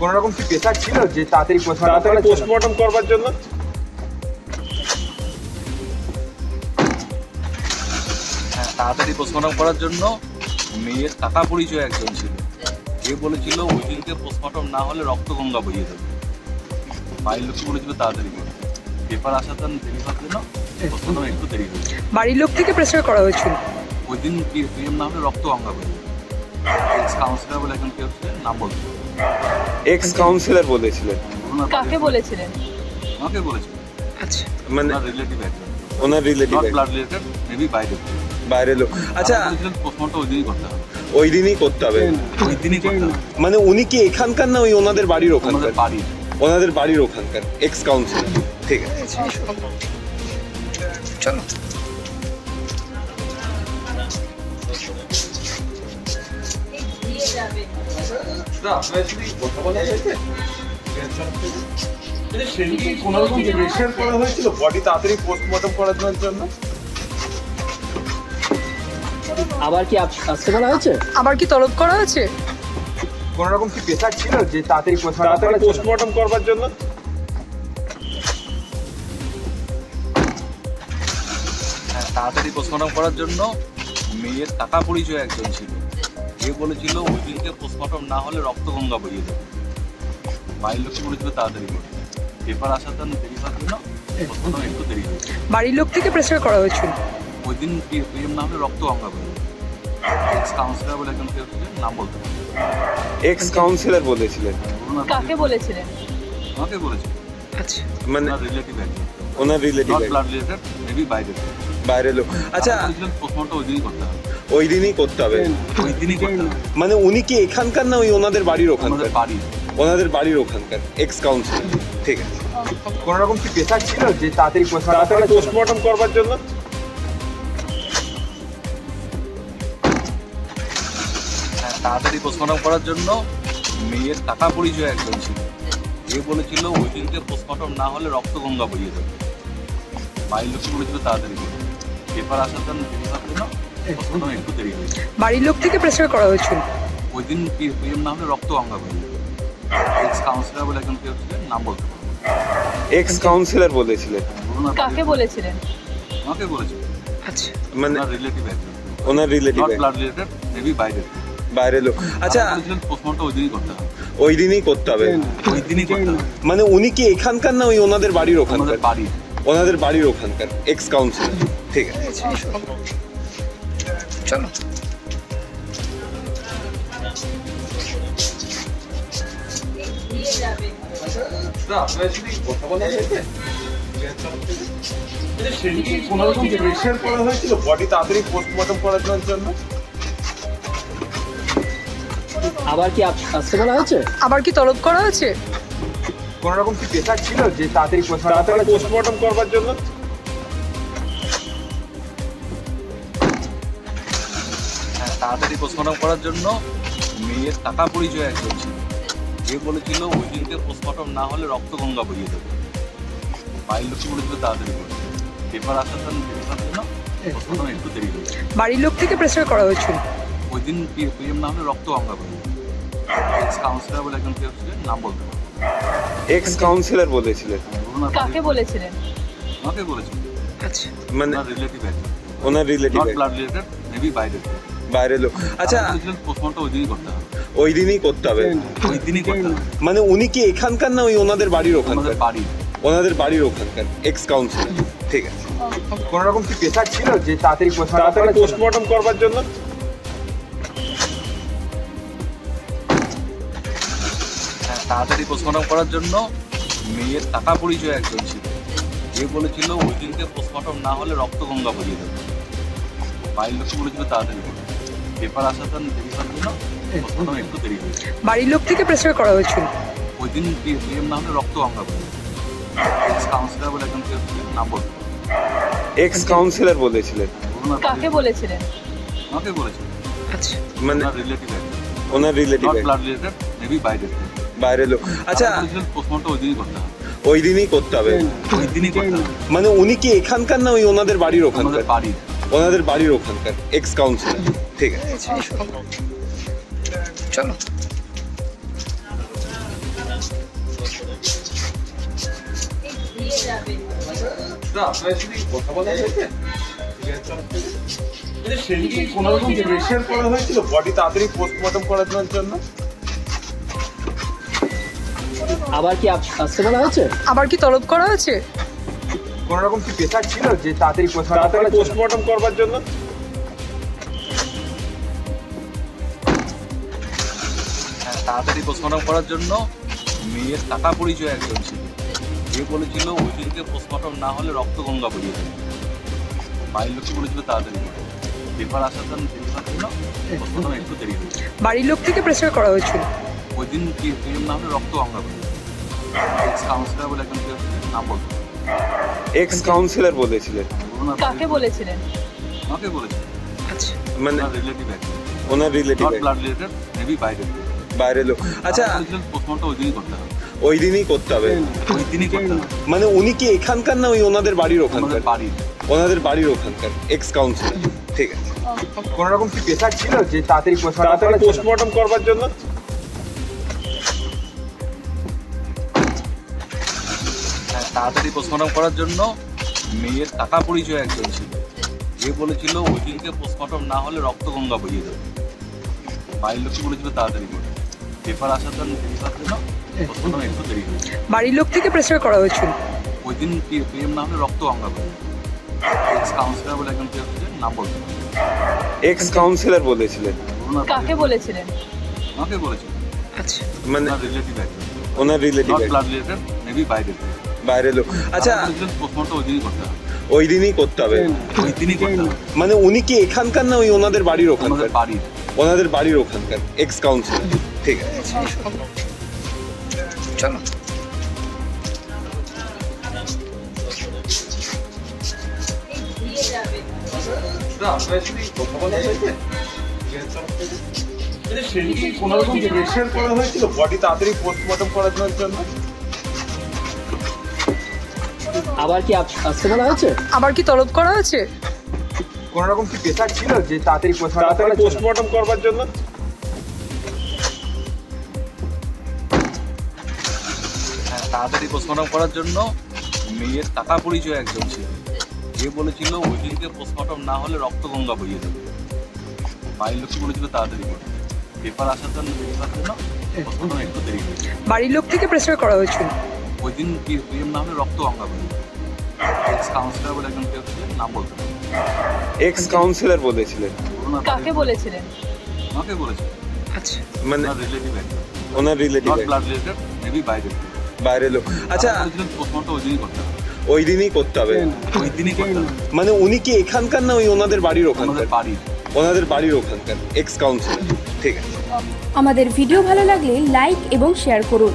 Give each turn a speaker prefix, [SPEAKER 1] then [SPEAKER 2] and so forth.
[SPEAKER 1] কোন রকম কি প্রেসার ছিল যে তাড়াতাড়ি পোস্টমর্টম
[SPEAKER 2] তাড়াতাড়ি
[SPEAKER 1] করার জন্য?
[SPEAKER 2] পোস্টমর্টম করবার জন্য?
[SPEAKER 3] হ্যাঁ তাড়াতাড়ি পোস্টমর্টম করার জন্য মেয়ের কাকা পরিচয় একজন ছিল। এ বলেছিল ওই দিনকে পোস্টমর্টম না হলে রক্ত গঙ্গা বইয়ে দেবে। বাড়ির লোককে বলেছিল তাড়াতাড়ি করে। পেপার আসার জন্য দেরি হওয়ার জন্য পোস্টমর্টম একটু দেরি হয়েছে
[SPEAKER 4] বাড়ির লোক থেকে প্রেসার করা হয়েছিল?
[SPEAKER 3] ওই দিন পিএম না হলে রক্ত গঙ্গা বইয়ে দেবে। কাউন্সিলর বলে একজন কেউ নাম বলতে
[SPEAKER 2] এক্স কাউন্সিলর বলেছিলেন।
[SPEAKER 4] কাকে বলেছিলেন?
[SPEAKER 3] আমাকে বলেছিল।
[SPEAKER 4] আচ্ছা।
[SPEAKER 2] মানে
[SPEAKER 3] রিলেটিভ একজন।
[SPEAKER 2] ওনার relative
[SPEAKER 3] not blood related maybe বাইরে
[SPEAKER 2] বাইরে লোক। আচ্ছা।
[SPEAKER 3] পোস্টমর্টম ওই দিনই করতে হবে।
[SPEAKER 2] ওই দিনই করতে হবে।
[SPEAKER 3] ওই দিনই করতে হবে।
[SPEAKER 2] মানে উনি কি এখানকার না ওই ওনাদের বাড়ির ওখানকার?
[SPEAKER 3] বাড়ির।
[SPEAKER 2] ওনাদের বাড়ির ওখানকার এক্স কাউন্সিলর ঠিক আছে।
[SPEAKER 4] চলো।
[SPEAKER 2] সেদিকে কোনো রকম প্রেশার করা হয়েছিল বডি তাড়াতাড়ি পোস্টমর্টম জন্য
[SPEAKER 5] আবার কি আসতে বলা হয়েছে?
[SPEAKER 4] আবার কি তলব করা হয়েছে?
[SPEAKER 1] কোন রকম কি প্রেসার ছিল যে তাড়াতাড়ি পোস্টমর্টম
[SPEAKER 2] তাড়াতাড়ি পোস্টমর্টম করবার জন্য?
[SPEAKER 3] হ্যাঁ তাড়াতাড়ি পোস্টমর্টম করার জন্য মেয়ের টাকা পরিচয় একজন ছিল। এ বলেছিল ওই দিনকে পোস্টমর্টম না হলে রক্ত গঙ্গা বইয়ে দেবে। বাড়ির লোককে বলেছিল তাড়াতাড়ি করে। পেপার আসার জন্য দেরি হওয়ার জন্য পোস্টমর্টম একটু দেরি হয়েছে
[SPEAKER 4] বাড়ির লোক থেকে প্রেসার করা হয়েছিল?
[SPEAKER 3] ওই দিন পিএম না হলে রক্ত গঙ্গা বইয়ে এক্স কাউন্সিলর বলে একজন কেউ ছিলেন নাম বলতে
[SPEAKER 2] এক্স কাউন্সিলর বলেছিলেন?
[SPEAKER 3] ওনার
[SPEAKER 4] কাকে বলেছিলেন?
[SPEAKER 3] আমাকে বলেছিল।
[SPEAKER 4] আচ্ছা।
[SPEAKER 2] মানে
[SPEAKER 3] ওনার রিলেটিভ একজন।
[SPEAKER 2] ওনার রিলেটিভ
[SPEAKER 3] ব্লাড রিলেটেড মেবি বাইরে
[SPEAKER 2] বাইরে লোক। আচ্ছা
[SPEAKER 3] বলেছিলেন পোস্টমর্টম ওই দিনই করতে হবে।
[SPEAKER 2] ওই দিনই করতে হবে।
[SPEAKER 3] ওই দিনই করতে হবে।
[SPEAKER 2] মানে উনি কি এখানকার না ওই ওনাদের বাড়ির ওখানকার?
[SPEAKER 3] বাড়ির।
[SPEAKER 2] ওনাদের বাড়ির ওখানকার এক্স কাউন্সিলর ঠিক আছে।
[SPEAKER 1] কোন রকম কি প্রেসার ছিল যে তাড়াতাড়ি
[SPEAKER 2] তাড়াতাড়ি? পোস্টমর্টম করবার জন্য?
[SPEAKER 3] হ্যাঁ, তাড়াতাড়ি পোস্টমর্টম করার জন্য মেয়ের কাকা পরিচয় একজন ছিল। এ বলেছিল ওই দিনকে পোস্টমর্টম না হলে রক্ত গঙ্গা বইয়ে দেবে। বাড়ির লোককে বলেছিল তাড়াতাড়ি পেপার আসার জন্য জন্য
[SPEAKER 4] বাড়ির লোক থেকে প্রেসার করা হয়েছিল।
[SPEAKER 3] ওই দিন পিএম না হলে রক্ত গঙ্গা দেবে এক্স কাউন্সিলর বলে একজন কেউ ছিলেন নাম বলতে
[SPEAKER 2] এক্স কাউন্সিলর বলেছিলেন।
[SPEAKER 4] কাকে বলেছিলেন?
[SPEAKER 3] আমাকে বলেছিল।
[SPEAKER 4] আচ্ছা।
[SPEAKER 2] মানে
[SPEAKER 3] ওনার রিলেটিভ একজন।
[SPEAKER 2] ওনার relative
[SPEAKER 3] not blood related maybe বাইরে
[SPEAKER 2] বাইরে লোক। আচ্ছা।
[SPEAKER 3] বলেছিলেন পোস্টমর্টম ওই দিনই করতে হবে।
[SPEAKER 2] ওই দিনই করতে হবে।
[SPEAKER 3] ওই দিনই করতে হবে।
[SPEAKER 2] মানে উনি কি এখানকার না ওই ওনাদের বাড়ির ওখানকার?
[SPEAKER 3] বাড়ির।
[SPEAKER 2] ওনাদের বাড়ির ওখানকার এক্স কাউন্সিলর ঠিক আছে।
[SPEAKER 4] চলো।
[SPEAKER 5] আবার কি আসতে বলা হয়েছে?
[SPEAKER 4] আবার কি তলব করা হয়েছে?
[SPEAKER 1] কোন রকম কি প্রেসার ছিল যে তাড়াতাড়ি? পোস্টমর্টম
[SPEAKER 2] করবার জন্য?
[SPEAKER 3] তাড়াতাড়ি পোস্টমর্টম করার জন্য মেয়ের কাকা পরিচয় একজন ছিল যে বলেছিল ওই দিনকে পোস্টমর্টম না হলে রক্ত গঙ্গা বইয়ে দেবে। বাড়ির লোককে বলেছিল তাড়াতাড়ি করে পেপার আসার জন্য হওয়ার জন্য পোস্টমর্টম একটু দেরি হয়েছে
[SPEAKER 4] বাড়ির লোক থেকে প্রেসার করা হয়েছিল?
[SPEAKER 3] ওই দিন পিএম না হলে রক্ত গঙ্গা বইয়ে দেবে। এক্স কাউন্সিলর বলে একজন কেউ ছিলেন নাম বলতে।
[SPEAKER 2] এক্স কাউন্সিলর বলেছিলেন।
[SPEAKER 3] ওনার
[SPEAKER 4] কাকে বলেছিলেন?
[SPEAKER 3] আমাকে বলেছিল।
[SPEAKER 4] আচ্ছা।
[SPEAKER 2] মানে
[SPEAKER 3] ওনার relative
[SPEAKER 2] owner relative
[SPEAKER 3] not blood related maybe বাইরে
[SPEAKER 2] বাইরে লোক। আচ্ছা
[SPEAKER 3] পোস্টমর্টম ওই দিনই করতে হবে।
[SPEAKER 2] ওই দিনই করতে হবে?
[SPEAKER 3] ওই দিনই করতে হবে।
[SPEAKER 2] মানে উনি কি এখানকার না ওই ওনাদের বাড়ির ওখানকার?
[SPEAKER 3] বাড়ির
[SPEAKER 2] ওনাদের বাড়ির ওখানকার এক্স কাউন্সিলর ঠিক আছে।
[SPEAKER 1] কোন রকম কি প্রেসার ছিল যে তাড়াতাড়ি পোস্টমর্টম
[SPEAKER 2] তাড়াতাড়ি
[SPEAKER 1] করার জন্য?
[SPEAKER 2] পোস্টমর্টম করবার জন্য?
[SPEAKER 3] হ্যাঁ তাড়াতাড়ি পোস্টমর্টম করার জন্য মেয়ের কাকা পরিচয় একজন ছিল। যে বলেছিল ওই দিনকে পোস্টমর্টম না হলে রক্ত গঙ্গা বইয়ে দেবে। বাড়ির লোক বলেছিল তাড়াতাড়ি পেপার আসার জন্য দেরি হওয়ার জন্য পোস্টমর্টম একটু দেরি হয়েছে।
[SPEAKER 4] বাড়ির লোক থেকে প্রেসার করা হয়েছিল?
[SPEAKER 3] ওই দিন পিএম না হলে রক্ত কাউন্সিলর বলে। একজন নাম বলতে।
[SPEAKER 2] এক্স কাউন্সিলর বলেছিলেন
[SPEAKER 4] কাকে বলেছিলেন?
[SPEAKER 3] আমাকে বলেছিল
[SPEAKER 4] আচ্ছা।
[SPEAKER 2] মানে
[SPEAKER 3] রিলেটিভ
[SPEAKER 2] ওনার রিলেটিভ
[SPEAKER 3] ব্লাড রিলেটেড মেবি বাইরে
[SPEAKER 2] বাইরে লোক। আচ্ছা।
[SPEAKER 3] বলেছিলেন পোস্টমর্টম ওই দিনই করতে হবে।
[SPEAKER 2] ওই দিনই করতে হবে।
[SPEAKER 3] ওই দিনই করতে হবে।
[SPEAKER 2] মানে উনি কি এখানকার না ওই ওনাদের বাড়ির ওখানকার?
[SPEAKER 3] বাড়ির।
[SPEAKER 2] ওনাদের বাড়ির ওখানকার এক্স কাউন্সিলর ঠিক আছে
[SPEAKER 4] চলো।
[SPEAKER 6] সেদিকে করা হয়েছিল? বডি তাড়াতাড়ি করানোর জন্য
[SPEAKER 5] আবার কি আসতে বলা হয়েছে?
[SPEAKER 4] আবার কি তলব করা হয়েছে?
[SPEAKER 1] কোন রকম কি প্রেশার ছিল যে তাড়াতাড়ি পোস্টমর্টম
[SPEAKER 6] তাড়াতাড়ি
[SPEAKER 1] করার জন্য?
[SPEAKER 6] পোস্টমর্টম করবার জন্য?
[SPEAKER 3] হ্যাঁ, তাড়াতাড়ি পোস্টমর্টম করার জন্য মেয়ের টাকা পরিচয় একজন ছিল। যে বলেছিল ওই দিনকে পোস্টমর্টম না হলে রক্ত গঙ্গা বইয়ে দেবে বাড়ির লোককে বলেছিল তাড়াতাড়ি পেপার আসার জন্য পোস্টমর্টম একটু দেরি হয়েছে
[SPEAKER 4] বাড়ির লোক থেকে প্রেসার করা হয়েছিল?
[SPEAKER 3] ওই দিন কি না হলে রক্ত গঙ্গা এক্স কাউন্সিলর বলে একজন নাম বলতে
[SPEAKER 2] এক্স কাউন্সিলর বলেছিলেন।
[SPEAKER 4] কাকে বলেছিলেন
[SPEAKER 3] আমাকে বলেছে
[SPEAKER 4] আচ্ছা।
[SPEAKER 2] মানে
[SPEAKER 3] relative
[SPEAKER 2] owner relative
[SPEAKER 3] not blood related maybe বাইরে
[SPEAKER 2] বাইরের লোক। আচ্ছা
[SPEAKER 3] পোস্টমর্টম ওই দিনই করতে হবে।
[SPEAKER 2] ওই দিনই করতে হবে।
[SPEAKER 3] ওই দিনই করতে হবে।
[SPEAKER 2] মানে উনি কি এখানকার না ওই ওনাদের বাড়ির ওখানকার?
[SPEAKER 3] বাড়ির।
[SPEAKER 2] ওনাদের বাড়ির ওখানকার এক্স কাউন্সিলর ঠিক আছে।
[SPEAKER 1] কোন রকম কি প্রেশার ছিল যে তাড়াতাড়ি পোস্টমর্টম
[SPEAKER 6] করবার জন্য?
[SPEAKER 3] তাড়াতাড়ি পোস্টমর্টম করার জন্য মেয়ের টাকা পরিচয় একজন ছিল। যে বলেছিল ওই দিনকে পোস্টমর্টম না হলে রক্ত গঙ্গা বইয়ে দেবে। বাড়ির লোককে বলেছিল তাড়াতাড়ি করে। পেপার আসার জন্য পোস্টমর্টম একটু দেরি হয়েছে
[SPEAKER 4] বাড়ির লোক থেকে প্রেসার করা হয়েছিল?
[SPEAKER 3] ওই দিন পিএম না হলে রক্ত গঙ্গা বইয়ে এক্স কাউন্সিলর বলে একজন নাম বলতে
[SPEAKER 2] এক্স কাউন্সিলর বলেছিলেন।
[SPEAKER 4] কাকে বলেছিলেন?
[SPEAKER 3] আমাকে বলেছিল।
[SPEAKER 4] আচ্ছা।
[SPEAKER 2] মানে
[SPEAKER 3] রিলেটিভ একজন।
[SPEAKER 2] ওনার রিলেটিভ
[SPEAKER 3] ব্লাড রিলেটেড মেবি বাইরে
[SPEAKER 2] বাইরের লোক। আচ্ছা
[SPEAKER 3] ওই দিনই করতে হবে।
[SPEAKER 2] ওই দিনই করতে হবে।
[SPEAKER 3] ওই দিনই করতে হবে।
[SPEAKER 2] মানে উনি কি এখানকার না ওই ওনাদের বাড়ির ওখানকার?
[SPEAKER 3] বাড়ির।
[SPEAKER 2] ওনাদের বাড়ির ওখানকার এক্স কাউন্সিলর ঠিক আছে।
[SPEAKER 4] চলো।
[SPEAKER 6] রকম করা হয়েছিল বডি তাড়াতাড়ি পোস্টমর্টম করার জন্য?
[SPEAKER 5] আবার কি আসতে বলা হয়েছে?
[SPEAKER 4] আবার কি তলব করা হয়েছে?
[SPEAKER 1] কোন রকম কি প্রেশার ছিল যে তাড়াতাড়ি পোস্টমর্টম
[SPEAKER 6] তাড়াতাড়ি পোস্টমর্টম করবার জন্য?
[SPEAKER 3] হ্যাঁ, তাড়াতাড়ি পোস্টমর্টম করার জন্য মেয়ের টাকা পরিচয় একজন ছিল। যে বলেছিল ওই দিনকে পোস্টমর্টম না হলে রক্ত গঙ্গা বইয়ে দেবে। বাড়ির লোককে বলেছিল তাড়াতাড়ি করে। পেপার আসার জন্য জন্য পোস্টমর্টম একটু দেরি হয়েছে।
[SPEAKER 4] বাড়ির লোক থেকে প্রেসার করা হয়েছিল।
[SPEAKER 3] ওই দিন পিএম না হলে রক্ত গঙ্গা এক্স কাউন্সিলর বলে একজন কেউ ছিলেন, নাম বলতে
[SPEAKER 2] এক্স কাউন্সিলর বলেছিলেন।
[SPEAKER 4] কাকে বলেছিলেন?
[SPEAKER 3] আমাকে বলেছে
[SPEAKER 4] আচ্ছা।
[SPEAKER 2] মানে
[SPEAKER 3] relative
[SPEAKER 2] owner relative
[SPEAKER 3] not blood related maybe বাইরে
[SPEAKER 2] বাইরের লোক। আচ্ছা।
[SPEAKER 3] পোস্টমর্টম ওই দিনই করতে হবে।
[SPEAKER 2] ওই দিনই করতে হবে।
[SPEAKER 3] ওই দিনই করতে হবে।
[SPEAKER 2] মানে উনি কি এখানকার না ওই ওনাদের বাড়ির ওখানকার?
[SPEAKER 3] বাড়ির
[SPEAKER 2] ওনাদের বাড়ির ওখানকার এক্স কাউন্সিলর ঠিক আছে।
[SPEAKER 7] আমাদের ভিডিও ভালো লাগলে লাইক এবং শেয়ার করুন।